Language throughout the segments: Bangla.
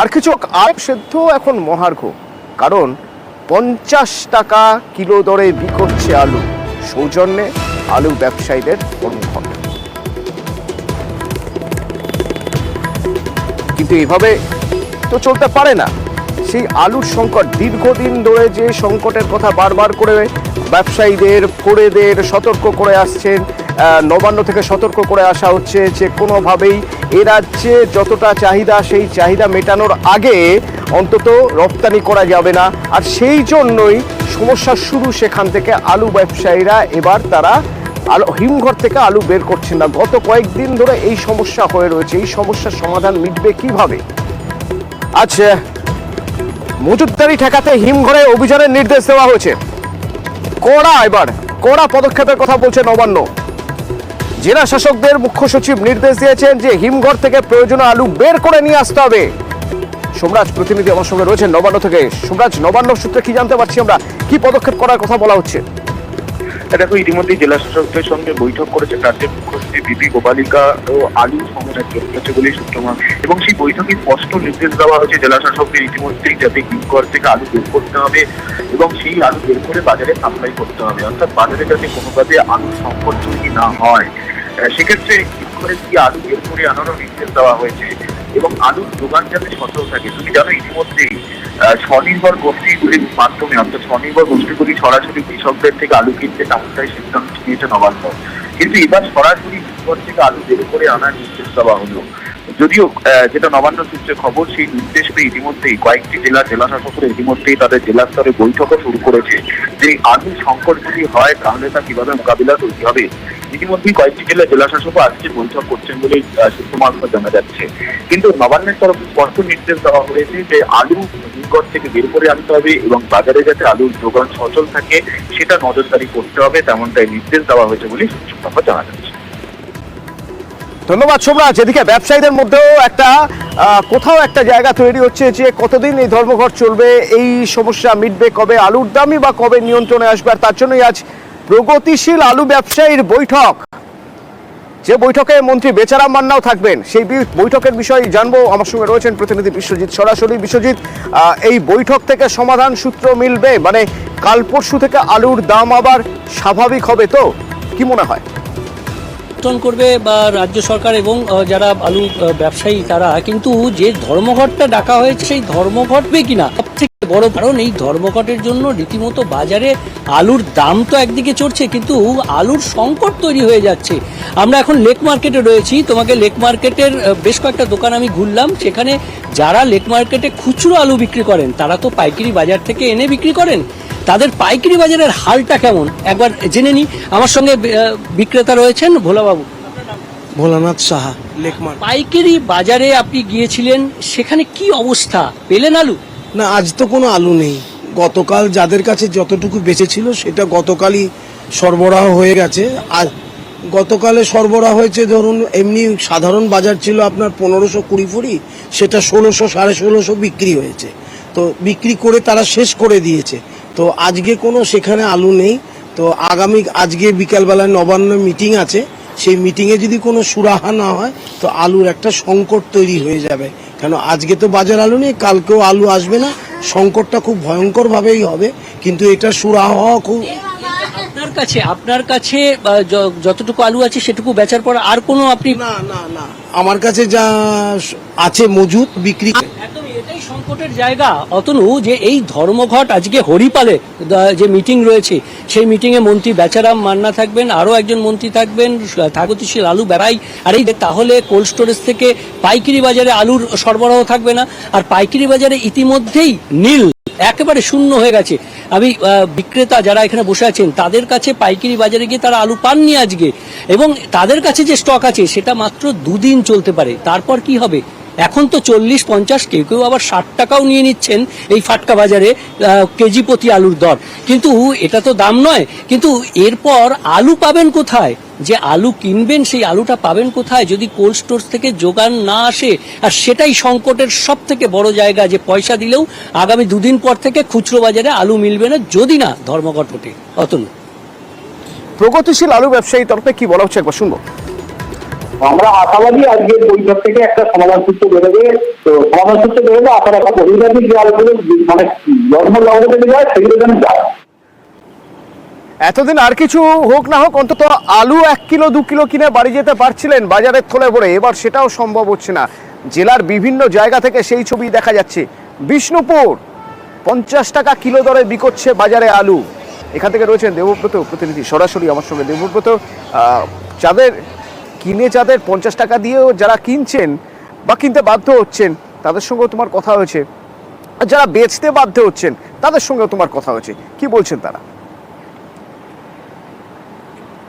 আর কিছু সেদ্ধ এখন মহার্ঘ, কারণ পঞ্চাশ টাকা কিলো দরে বিকোচ্ছে আলু। সৌজন্যে আলু ব্যবসায়ীদের কর্মঘট কিন্তু এভাবে তো চলতে পারে না। সেই আলুর সংকট দীর্ঘদিন ধরে যে সংকটের কথা বারবার করে ব্যবসায়ীদের ফোড়েদের সতর্ক করে আসছেন নবান্ন থেকে সতর্ক করে আসা হচ্ছে যে কোনোভাবেই এ রাজ্যে যতটা চাহিদা, সেই চাহিদা মেটানোর আগে অন্তত রপ্তানি করা যাবে না। আর সেই জন্যই সমস্যা শুরু সেখান থেকে আলু ব্যবসায়ীরা এবার তারা আলু, হিমঘর থেকে আলু বের করছেন না। গত কয়েকদিন ধরে এই সমস্যা হয়ে রয়েছে। এই সমস্যার সমাধান মিটবে কীভাবে? আচ্ছা মজুতদারি ঠেকাতে হিমঘরে অভিযানের নির্দেশ দেওয়া হয়েছে। কড়া এবার, কড়া পদক্ষেপের কথা বলছে নবান্ন। জেলা শাসকদের মুখ্য সচিব নির্দেশ দিয়েছেন যে হিমঘর থেকে প্রয়োজনীয় আলু বের করে নিয়ে আসতে হবে। সোমরাজ প্রতিনিধি আমার সঙ্গে রয়েছেন নবান্ন থেকে। সোমরাজ, নবান্ন সূত্রে কি জানতে পারছি আমরা? কি পদক্ষেপ করার কথা বলা হচ্ছে? দেখো, ইতিমধ্যে জেলা শাসকদের সঙ্গে বৈঠক করেছে রাজ্যের মুখ্যমন্ত্রী বিপি গোপালিকা ও আলু জন্য বলেই সূত্রমান এবং সেই বৈঠকে স্পষ্ট নির্দেশ দেওয়া হয়েছে জেলা শাসকদের ইতিমধ্যেই যাতে হিমঘর থেকে আলু বের করতে হবে এবং সেই আলু বের করে বাজারে সাপ্লাই করতে হবে। অর্থাৎ বাজারে যাতে কোনোভাবে আলু সংকট তৈরি না হয়। সেক্ষেত্রে হিমঘরে কি আলু বের করে আনারও নির্দেশ দেওয়া হয়েছে? এবং আলুর যোগান যাতে সচল থাকে? তুমি জানো, ইতিমধ্যেই স্বনির্ভর গোষ্ঠীগুলির মাধ্যমে, অর্থাৎ স্বনির্ভর গোষ্ঠীগুলি সরাসরি কৃষকদের থেকে আলু কিনতে এমনটাই সিদ্ধান্ত নিয়েছে নবান্ন কিন্তু এবার সরাসরি হিমঘর থেকে আলু বের করে আনার নির্দেশ দেওয়া হলো। যদিও যেটা নবান্ন সূত্রে খবর, সেই নির্দেশ পেয়ে ইতিমধ্যেই কয়েকটি জেলা জেলা শাসকরা ইতিমধ্যেই তাদের জেলা স্তরে বৈঠকও শুরু করেছে। যে আলু সংকট যদি হয়, তাহলে তা কীভাবে মোকাবিলা করতে হবে? ইতিমধ্যেই কয়েকটি জেলা জেলা শাসকও আজকে বৈঠক করছেন আহ, সূত্র মারফত জানা যাচ্ছে। কিন্তু নবান্নের তরফে স্পষ্ট নির্দেশ দেওয়া হয়েছে যে আলু হিমঘর থেকে বের করে আনতে হবে এবং বাজারে যাতে আলুর যোগান সচল থাকে সেটা নজরদারি করতে হবে তেমনটাই নির্দেশ দেওয়া হয়েছে বলেই সূত্র মারফত জানা যাচ্ছে। ধন্যবাদ সোমরাজ। এদিকে ব্যবসায়ীদের মধ্যেও একটা কোথাও একটা জায়গা তৈরি হচ্ছে যে কতদিন এই ধর্মঘট চলবে এই সমস্যা মিটবে কবে আলুর দামই বা কবে নিয়ন্ত্রণে আসবে আর তার জন্যই আজ প্রগতিশীল আলু ব্যবসায়ীর বৈঠক। যে বৈঠকে মন্ত্রী বেচারাম মান্নাও থাকবেন, সেই বৈঠকের বিষয়ে জানব। আমার সঙ্গে রয়েছেন প্রতিনিধি বিশ্বজিৎ, সরাসরি। বিশ্বজিৎ এই বৈঠক থেকে সমাধান সূত্র মিলবে? মানে কাল পরশু থেকে আলুর দাম আবার স্বাভাবিক হবে তো? কি মনে হয়? করবে বা রাজ্য সরকার এবং যারা আলু ব্যবসায়ী তারা। কিন্তু যে ধর্মঘটটা ডাকা হয়েছে, সেই ধর্মঘটবে কিনা? সবথেকে বড় কারণ এই ধর্মঘটের জন্য রীতিমতো বাজারে আলুর দাম তো একদিকে চড়ছে কিন্তু আলুর সংকট তৈরি হয়ে যাচ্ছে। আমরা এখন লেক মার্কেটে রয়েছি। তোমাকে লেক মার্কেটের বেশ কয়েকটা দোকান আমি ঘুরলাম। সেখানে যারা লেক মার্কেটে খুচরো আলু বিক্রি করেন তারা তো পাইকারি বাজার থেকে এনে বিক্রি করেন। তাদের পাইকারি বাজারের হালটা কেমন? একবার জেনে নি। আমার সঙ্গে বিক্রেতা রয়েছেন ভোলাবাবু। ভোলানাথ সাহা লেকমার পাইকারি বাজারে আপনি গিয়েছিলেন সেখানে কি অবস্থা? পেলেন আলু? না, আজ তো কোনো আলু নেই। গতকাল যাদের কাছে যতটুকু বেঁচেছিল সেটা গতকালই সরবরাহ হয়ে গেছে। আর গতকালে সরবরাহ হয়েছে, ধরুন, এমনি সাধারণ বাজার ছিল আপনার পনেরোশো কুড়ি ফুড়ি, সেটা ষোলোশো, সাড়ে ষোলোশো বিক্রি হয়েছে। তো বিক্রি করে তারা শেষ করে দিয়েছে। তো আজকে কোনো সেখানে আলু নেই। তো আগামী, আজকে বিকালবেলায় নবান্ন মিটিং আছে। সেই মিটিংয়ে যদি কোনো সুরাহা না হয়, তো আলুর একটা সংকট তৈরি হয়ে যাবে। কেন আজকে তো বাজার আলু নেই কালকেও আলু আসবে না। সংকটটা খুব ভয়ঙ্করভাবেই হবে কিন্তু এটা সুরা হওয়া খুব আপনার কাছে আপনার কাছে যতটুকু আলু আছে সেটুকু বেচার পর আর কোনো আপনি না না না। আমার কাছে যা আছে মজুদ বিক্রি সংকটের জায়গা, অতনু, যে এই ধর্মঘট আজকে হরিপালে যে মিটিং রয়েছে, সেই মিটিং এ মন্ত্রী বেচারাম মান্না থাকবেন আরও একজন মন্ত্রী থাকবেন থাকতিশীল আলু বেড়াই। আর এই তাহলে কোল্ড স্টোরেজ থেকে পাইকারি বাজারে আলুর সরবরাহ থাকবে না, আর পাইকারি বাজারে ইতিমধ্যেই নীল, একেবারে শূন্য হয়ে গেছে। আমি বিক্রেতা যারা এখানে বসে আছেন, তাদের কাছে পাইকারি বাজারে গিয়ে তারা আলু পাননি আজকে। এবং তাদের কাছে যে স্টক আছে, সেটা মাত্র দুদিন চলতে পারে। তারপর কি হবে? এখন তো চল্লিশ পঞ্চাশ, কেউ কেউ আবার ষাট টাকাও নিয়ে নিচ্ছেন এই ফাটকা বাজারে কেজি প্রতি আলুর দর। কিন্তু এটা তো দাম নয়। কিন্তু এরপর আলু পাবেন কোথায়? যে আলু কিনবেন, সেই আলুটা পাবেন কোথায়? যদি কোল্ড স্টোর থেকে যোগান না আসে, আর সেটাই সংকটের সব থেকে বড় জায়গা, যে পয়সা দিলেও আগামী দুদিন পর থেকে খুচরো বাজারে আলু মিলবে না, যদি না, ধর্মঘট ওঠে। অতনু। প্রগতিশীল আলু ব্যবসায়ী তরফে কি বলা হচ্ছে একবার শুনব? আমরা আশাবাদী আজকের বৈঠক থেকে একটা সমাধান সূত্র বেরোবে তো সমাধান সূত্র বেরোবে আপনার একটা অভিযোগী যে আলোচনা মানে জন্ম লগ্ন থেকে যায়, সেগুলো যেন যায়। এতদিন আর কিছু হোক না হোক, অন্তত আলু এক কিলো, দু কিলো কিনে বাড়ি যেতে পারছিলেন বাজারের থলে ভরে। এবার সেটাও সম্ভব হচ্ছে না। জেলার বিভিন্ন জায়গা থেকে সেই ছবি দেখা যাচ্ছে। বিষ্ণুপুর, পঞ্চাশ টাকা কিলো দরে বিকোচ্ছে বাজারে আলু। এখান থেকে রয়েছেন দেবব্রত প্রতিনিধি। সরাসরি আমার সঙ্গে দেবব্রত। যাদের কিনে যাদের পঞ্চাশ টাকা দিয়েও যারা কিনছেন বা কিনতে বাধ্য হচ্ছেন, তাদের সঙ্গেও তোমার কথা হয়েছে। আর যারা বেচতে বাধ্য হচ্ছেন, তাদের সঙ্গেও তোমার কথা হয়েছে। কি বলছেন তারা?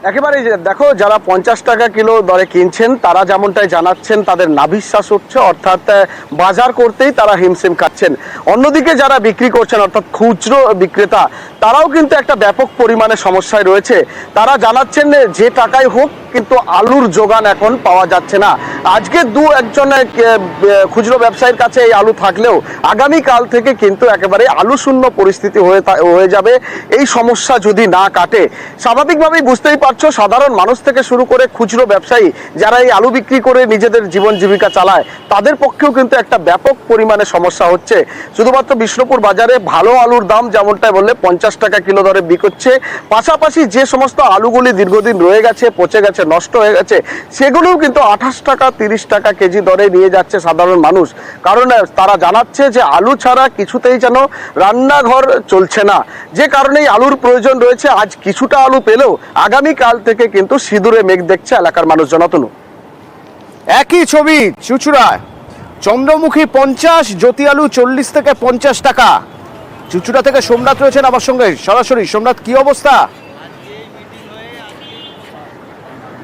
একেবারে দেখো, যারা পঞ্চাশ টাকা কিলো দরে কিনছেন, তারা যেমনটাই জানাচ্ছেন, তাদের নাভিশ্বাস হচ্ছে, অর্থাৎ বাজার করতেই তারা হিমশিম খাচ্ছেন। অন্যদিকে যারা বিক্রি করছেন, অর্থাৎ খুচরো বিক্রেতা, তারাও কিন্তু একটা ব্যাপক পরিমাণে সমস্যায় রয়েছে। তারা জানাচ্ছেন যে টাকায় হোক কিন্তু আলুর যোগান এখন পাওয়া যাচ্ছে না। আজকে দু একজন খুচরো ব্যবসায়ীর কাছে এই আলু থাকলেও আগামী কাল থেকে কিন্তু একেবারে আলু শূন্য পরিস্থিতি হয়ে হয়ে যাবে। এই সমস্যা যদি না কাটে, স্বাভাবিকভাবেই বুঝতেই পারছ, সাধারণ মানুষ থেকে শুরু করে খুচরো ব্যবসায়ী যারা এই আলু বিক্রি করে নিজেদের জীবন জীবিকা চালায়, তাদের পক্ষেও কিন্তু একটা ব্যাপক পরিমাণে সমস্যা হচ্ছে। শুধুমাত্র বিষ্ণুপুর বাজারে ভালো আলুর দাম যেমনটাই বললে পঞ্চাশ টাকা কিলো দরে বিকোচ্ছে পাশাপাশি যে সমস্ত আলুগুলি দীর্ঘদিন রয়ে গেছে, পচে গেছে নষ্ট হয়ে গেছে। সেগুলোও কিন্তু আঠাশ টাকা, তিরিশ টাকা কেজি দরে নিয়ে যাচ্ছে সাধারণ মানুষ। কারণ তারা জানাচ্ছে যে আলু ছাড়া কিছুতেই যেন রান্নাঘর চলছে না। যে কারণেই আলুর প্রয়োজন রয়েছে। আজ কিছুটা আলু পেলেও আগামী কাল থেকে কিন্তু সিঁদুরে মেঘ দেখছে এলাকার মানুষজন অতনু একই ছবি, চুচুড়ায়। চন্দ্রমুখী পঞ্চাশ জ্যোতি আলু চল্লিশ থেকে পঞ্চাশ টাকা। চুচুড়া থেকে সোমনাথ রয়েছেন আমার সঙ্গে। সরাসরি, সোমনাথ, কি অবস্থা?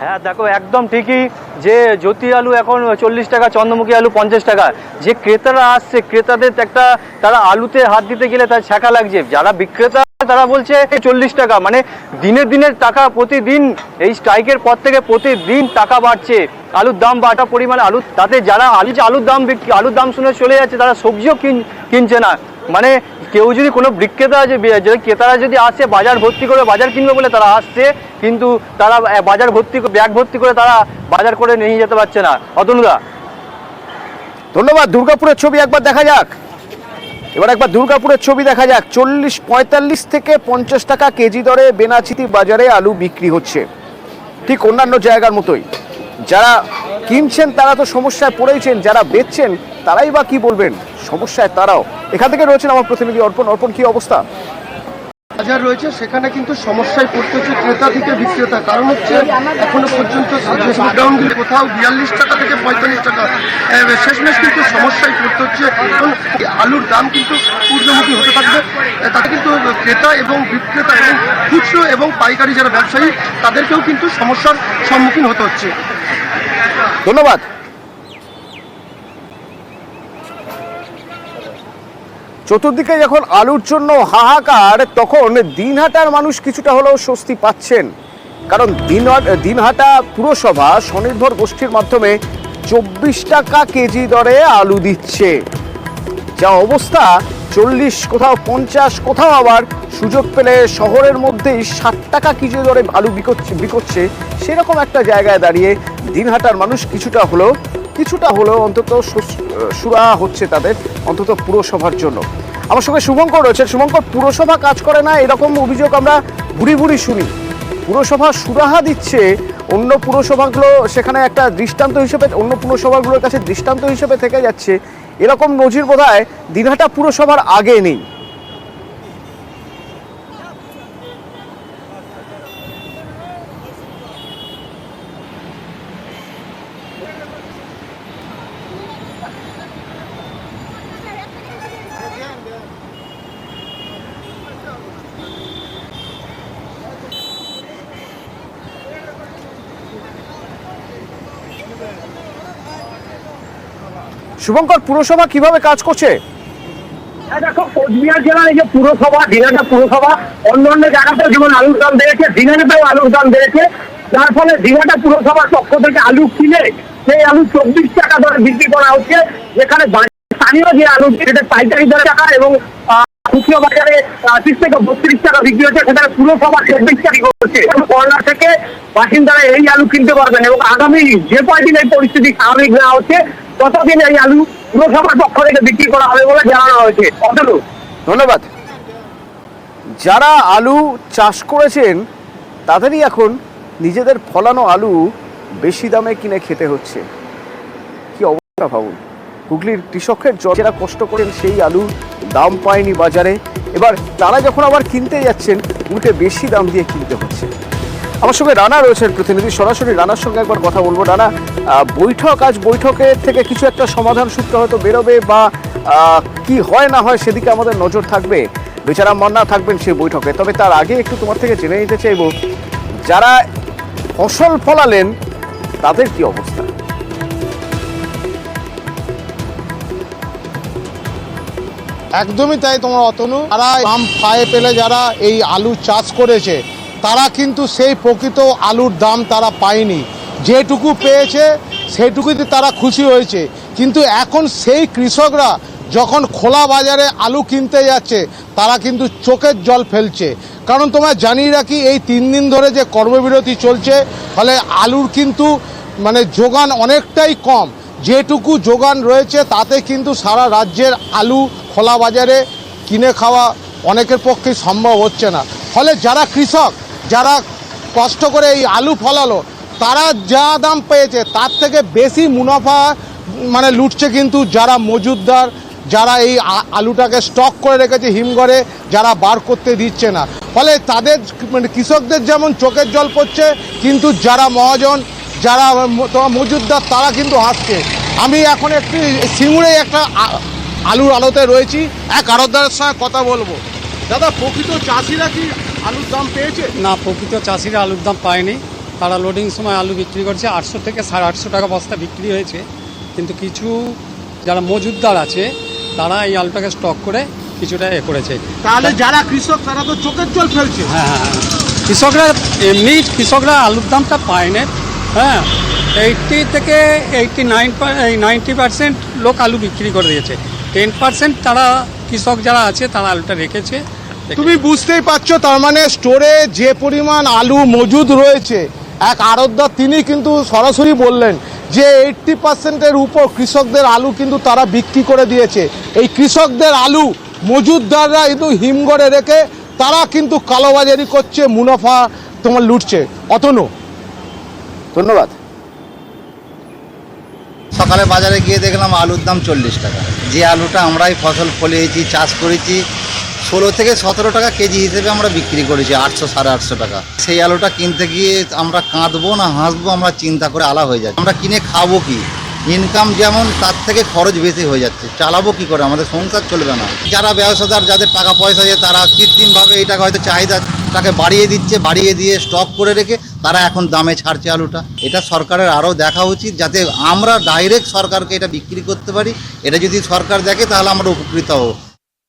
হ্যাঁ দেখো, একদম ঠিকই যে জ্যোতি আলু এখন চল্লিশ টাকা, চন্দ্রমুখী আলু পঞ্চাশ টাকা। যে ক্রেতারা আসছে, ক্রেতাদের একটা, তারা আলুতে হাত দিতে গেলে তার ছাকা লাগছে। যারা বিক্রেতা তারা বলছে চল্লিশ টাকা। মানে দিনের দিনের টাকা প্রতিদিন, এই স্ট্রাইকের পর থেকে প্রতিদিন টাকা বাড়ছে। আলুর দাম বাটা পরিমাণে আলু, তাতে যারা আলু, আলুর দাম আলুর দাম শুনে চলে যাচ্ছে, তারা সবজিও কিন- কিনছে না। মানে কেউ যদি কোনো বিক্রেতা যদি ক্রেতারা যদি আসে, বাজার ভর্তি করে বাজার কিনবে বলে তারা আসছে, কিন্তু তারা বাজার ভর্তি ব্যাগ ভর্তি করে তারা বাজার করে নিয়ে যেতে পারছে না। অতনুদা। ধন্যবাদ, দুর্গাপুরের ছবি একবার দেখা যাক। এবার একবার দুর্গাপুরের ছবি দেখা যাক। চল্লিশ পঁয়তাল্লিশ থেকে পঞ্চাশ টাকা কেজি দরে বেনাচিতি বাজারে আলু বিক্রি হচ্ছে। ঠিক অন্যান্য জায়গার মতোই। যারা কিনছেন, তারা তো সমস্যায় পড়েছেন যারা বেচছেন, তারাই বা কি বলবেন? সমস্যায় তারাও। এখান থেকে রয়েছেন আমার প্রতিনিধি অর্পণ। অর্পণ কি অবস্থা? বাজার রয়েছে সেখানে কিন্তু সমস্যায় পড়তে হচ্ছে ক্রেতা থেকে বিক্রেতা। কারণ হচ্ছে এখনও পর্যন্ত কোথাও বিয়াল্লিশ টাকা থেকে পঁয়তাল্লিশ টাকা শেষমেশ কিন্তু সমস্যায় পড়তে হচ্ছে। কারণ আলুর দাম কিন্তু ঊর্ধ্বমুখী হতে থাকবে। তাতে কিন্তু ক্রেতা এবং বিক্রেতা এবং খুচরো এবং পাইকারি যারা ব্যবসায়ী তাদেরকেও কিন্তু সমস্যার সম্মুখীন হতে হচ্ছে। ধন্যবাদ। চতুর্দিকে যখন আলুর জন্য হাহাকার, তখন দিনহাটার মানুষ কিছুটা হলেও স্বস্তি পাচ্ছেন। কারণ দিন দিনহাটা পুরসভা স্বনির্ভর গোষ্ঠীর মাধ্যমে চব্বিশ টাকা কেজি দরে আলু দিচ্ছে। যা অবস্থা, চল্লিশ কোথাও পঞ্চাশ কোথাও আবার সুযোগ পেলে শহরের মধ্যেই ষাট টাকা কেজি দরে আলু বিকোচ্ছে বিকোচ্ছে সেরকম একটা জায়গায় দাঁড়িয়ে দিনহাটার মানুষ কিছুটা হলেও কিছুটা হলেও অন্তত সুরাহা হচ্ছে তাদের, অন্তত পুরসভার জন্য। আমার সঙ্গে শুভঙ্কর রয়েছে। শুভঙ্কর, পুরসভা কাজ করে না? এরকম অভিযোগ আমরা ভুরি ভুরি শুনি। পুরসভা সুরাহা দিচ্ছে, অন্য পুরসভাগুলো সেখানে একটা দৃষ্টান্ত হিসেবে, অন্য পুরসভাগুলোর কাছে দৃষ্টান্ত হিসেবে থেকে যাচ্ছে। এরকম নজির বোধ হয় দিনহাটা পুরসভার আগে নেই। শুভঙ্কর পুরসভা কীভাবে কাজ করছে? হ্যাঁ, দেখো কোচবিহার জেলার এই যে পুরসভা দিনাটা পুরসভা অন্য অন্য জায়গাতেও যেমন আলুর দাম বেড়েছে দিনাটাতেও আলুর দাম বেড়েছে যার ফলে দিনাটা পুরসভার পক্ষ থেকে আলু কিনে সেই আলু চব্বিশ টাকা দরে বিক্রি করা হচ্ছে যেখানে স্থানীয় যে আলু সেটা পাইকারি দরে টাকা এবং খুচরো বাজারে তিরিশ থেকে বত্রিশ টাকা বিক্রি হচ্ছে সেখানে পুরসভা চব্বিশ টাকা করছে। কর্নার থেকে বাসিন্দারা এই আলু কিনতে পারবেন এবং আগামী যে কয়দিন এই পরিস্থিতি স্বাভাবিক না হচ্ছে ততদিন এই আলু পুরসভার পক্ষ থেকে বিক্রি করা হবে বলে জানানো হয়েছে? কতটুকু? ধন্যবাদ। যারা আলু চাষ করেছেন, তাদেরই এখন নিজেদের ফলানো আলু বেশি দামে কিনে খেতে হচ্ছে। কি অবস্থা ভাবুন। হুগলির কৃষকের যারা কষ্ট করেন সেই আলু দাম পায়নি বাজারে। এবার তারা যখন আবার কিনতে যাচ্ছেন, উল্টে বেশি দাম দিয়ে কিনতে হচ্ছে। আমার সঙ্গে রানা রয়েছেন প্রতিনিধি। সরাসরি রানার সঙ্গে একবার কথা বলব। রানা বৈঠক, আজ বৈঠকের থেকে কিছু একটা সমাধান সূত্র হয়তো বেরোবে বা কি হয় না হয় সেদিকে আমাদের নজর থাকবে। বেচারাম মান্না থাকবেন সেই বৈঠকে। তবে তার আগে একটু তোমার থেকে জেনে নিতে চাইব, যারা ফসল ফলালেন, তাদের কি অবস্থা? একদমই তাই তোমার অতনু। তারা দাম পায়ে পেলে যারা এই আলু চাষ করেছে তারা কিন্তু সেই প্রকৃত আলুর দাম তারা পায়নি। যেটুকু পেয়েছে, সেটুকুতে তারা খুশি হয়েছে। কিন্তু এখন সেই কৃষকরা যখন খোলা বাজারে আলু কিনতে যাচ্ছে, তারা কিন্তু চোখের জল ফেলছে। কারণ তোমার জানিয়ে রাখি, এই তিন দিন ধরে যে কর্মবিরতি চলছে, ফলে আলুর কিন্তু মানে যোগান অনেকটাই কম। যেটুকু যোগান রয়েছে, তাতে কিন্তু সারা রাজ্যের আলু খোলা বাজারে কিনে খাওয়া অনেকের পক্ষে সম্ভব হচ্ছে না। ফলে যারা কৃষক যারা কষ্ট করে এই আলু ফলালো, তারা যা দাম পেয়েছে, তার থেকে বেশি মুনাফা মানে লুটছে কিন্তু যারা মজুদদার, যারা এই আলুটাকে স্টক করে রেখেছে হিমঘরে, যারা বার করতে দিচ্ছে না। ফলে তাদের মানে কৃষকদের যেমন চোখের জল পড়ছে, কিন্তু যারা মহাজন, যারা মজুদদার, তারা কিন্তু হাসছে। আমি এখন একটি সিঙ্গুরে একটা আলুর আলোতে রয়েছি, এক আড়তদারের সঙ্গে কথা বলব। দাদা, প্রকৃত চাষিরা কি আলুর দাম পেয়েছে? না প্রকৃত চাষিরা আলুর দাম পায়নি। তারা লোডিং সময় আলু বিক্রি করছে। আটশো থেকে সাড়ে আটশো টাকা বস্তা বিক্রি হয়েছে। কিন্তু কিছু যারা মজুদদার আছে তারা এই আলুটাকে স্টক করে কিছুটা এ করেছে। তাহলে যারা কৃষক তারা তো চোখের জল ফেলছে। হ্যাঁ হ্যাঁ হ্যাঁ। কৃষকরা এমনি কৃষকরা আলুর দামটা পায় না হ্যাঁ এইটটি থেকে এইটটি নাইন নাইনটি পার্সেন্ট লোক আলু বিক্রি করে দিয়েছে। টেন পার্সেন্ট তারা কৃষক যারা আছে তারা আলুটা রেখেছে। তুমি বুঝতেই পারছ তার মানে স্টোরে যে পরিমাণ আলু মজুদ রয়েছে এক আড়তদার তিনি কিন্তু সরাসরি বললেন যে এইটটি পার্সেন্টের উপর কৃষকদের আলু কিন্তু তারা বিক্রি করে দিয়েছে। এই কৃষকদের আলু মজুদদাররা কিন্তু হিমঘরে রেখে তারা কিন্তু কালোবাজারি করছে মুনাফা তোমার লুটছে। অতনু। ধন্যবাদ। সকালে বাজারে গিয়ে দেখলাম আলুর দাম চল্লিশ টাকা। যে আলুটা আমরাই ফসল ফলিয়েছি চাষ করেছি ষোলো থেকে সতেরো টাকা কেজি হিসেবে আমরা বিক্রি করেছি, আটশো, সাড়ে আটশো টাকা। সেই আলুটা কিনতে গিয়ে আমরা কাঁদবো না, হাসবো, আমরা চিন্তা করে আলা হয়ে যাচ্ছে। আমরা কিনে খাব কি? ইনকাম যেমন তার থেকে খরচ বেশি হয়ে যাচ্ছে। চালাবো কি করে? আমাদের সংসার চলবে না। যারা ব্যবসাদার, যাদের টাকা পয়সা আছে, তারা কৃত্রিমভাবে এইটাকে হয়তো চাহিদাটাকে বাড়িয়ে দিচ্ছে, বাড়িয়ে দিয়ে স্টক করে রেখে তারা এখন দামে ছাড়ছে আলুটা। এটা সরকারের আরও দেখা উচিত, যাতে আমরা ডাইরেক্ট সরকারকে এটা বিক্রি করতে পারি। এটা যদি সরকার দেখে, তাহলে আমরা উপকৃত হব।